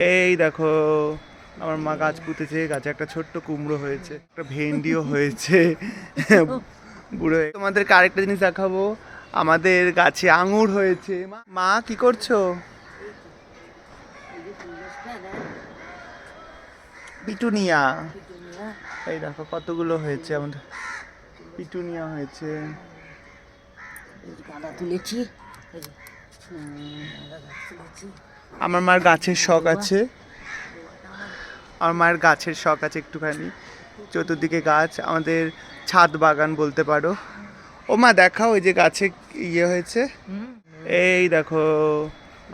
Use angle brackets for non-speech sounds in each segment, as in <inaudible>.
এই দেখো আমার মা গাছ পুঁতেছে গাছে একটা ছোট্ট কুমড়ো হয়েছে একটা ভেন্ডিও হয়েছে। <laughs> বুড়ো তোমাদেরকে আরেকটা জিনিস দেখাবো। আমাদের গাছে আঙুর হয়েছে। মা- মা কি করছ? পিটুনিয়া। এই দেখো কতগুলো হয়েছে আমাদের। পিটুনিয়া হয়েছে। গাঁদা তুলেছি। তুলেছি। আমার মার গাছের শখ আছে। আমার মায়ের গাছের শখ আছে একটুখানি। চতুর্দিকে গাছ আমাদের ছাদ বাগান বলতে পারো। ও মা দেখাও ওই যে গাছে ইয়ে হয়েছে। এই দেখো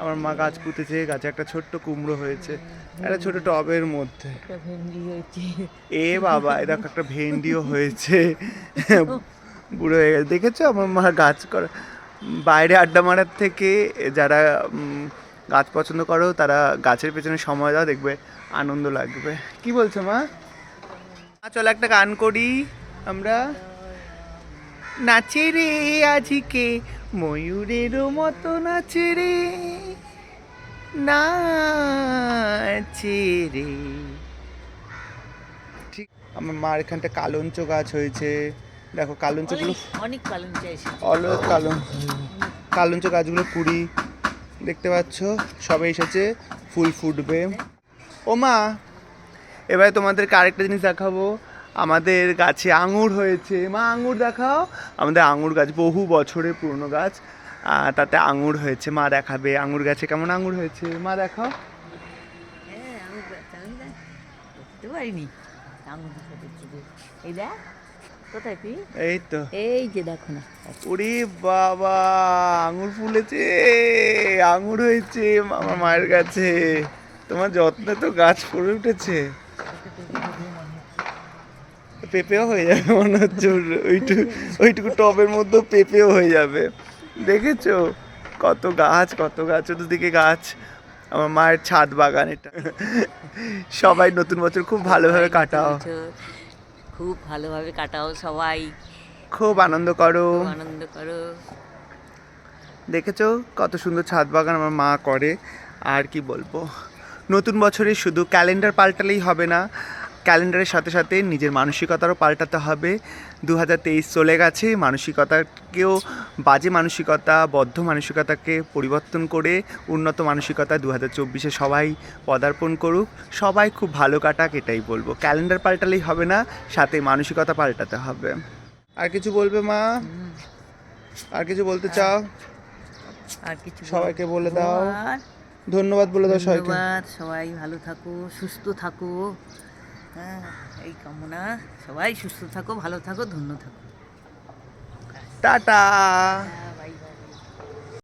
আমার মা গাছ পুঁতেছে গাছে একটা ছোট্ট কুমড়ো হয়েছে। একটা ছোট টবের মধ্যে। এ বাবা এই দেখো একটা ভেন্ডিও হয়েছে। বুড়ো হয়ে গেছে। দেখেছ আমার মা গাছ করা? বাইরে আড্ডা মারার থেকে যারা গাছ পছন্দ করো তারা গাছের পেছনে সময় দাও দেখবে আনন্দ লাগবে। কি বলছো মা? চলো একটা গান করি। আমরা নাচে রে আজিকে ময়ূরেরও মতো নাচে রে নাচে রে। ঠিক আমার মার এখানটা কালঞ্চ গাছ হয়েছে। দেখো কালঞ্চগুলো অনেক কালন কালঞ্চ গাছগুলো কুড়ি। দেখতে পাচ্ছ, সবে এসেছে, ফুল ফুটবে। ও মা, এবারে তোমাদেরকে আরেকটা জিনিস দেখাবো। আমাদের গাছে আঙুর হয়েছে। মা, আঙুর দেখাও। আমাদের আঙুর গাছ বহু বছরের পুরনো গাছ তাতে আঙুর হয়েছে। মা দেখাবে আঙুর গাছে কেমন আঙুর হয়েছে। মা, দেখাও। হ্যাঁ পারিনি। এই দেখ। কোথায় এই তো। এই যে দেখো না। ওরে বাবা আঙুর ফুলেছে আঙুর হয়েছে আমার মায়ের কাছে। তোমার যত্নে তো গাছ ফুলে উঠেছে। পেঁপেও হয়ে যাবে মনে হচ্ছে ওইটুকু ওইটুকু টবের মধ্যেও পেঁপেও হয়ে যাবে। দেখেছ? কত গাছ কত গাছ চতুর্দিকে গাছ। আমার মায়ের ছাদ বাগান এটা। সবাই নতুন বছর খুব ভালোভাবে কাটাও। খুব ভালোভাবে কাটাও সবাই। খুব আনন্দ করো। আনন্দ করো। দেখেছ কত সুন্দর ছাদ বাগান আমার মা করে। আর কি বলব? নতুন বছরে শুধু ক্যালেন্ডার পাল্টালেই হবে না। ক্যালেন্ডারের সাথে সাথে নিজের মানসিকতারও পাল্টাতে হবে। দু হাজার তেইশ চলে গেছে মানসিকতাকেও বাজে মানসিকতা বদ্ধ মানসিকতাকে পরিবর্তন করে উন্নত মানসিকতা দু হাজার চব্বিশে সবাই পদার্পণ করুক। সবাই খুব ভালো কাটাক এটাই বলব। ক্যালেন্ডার পাল্টালেই হবে না সাথে মানসিকতা পাল্টাতে হবে। আর কিছু বলবে মা? আর কিছু বলতে চাও? আর কিছু সবাইকে বলে দাও। ধন্যবাদ। বলে দাও সবাইকে। সবাই ভালো থাকো সুস্থ থাকো। হ্যাঁ এই কামনা। সবাই সুস্থ থাকো ভালো থাকো ধন্য থাকো। টাটা।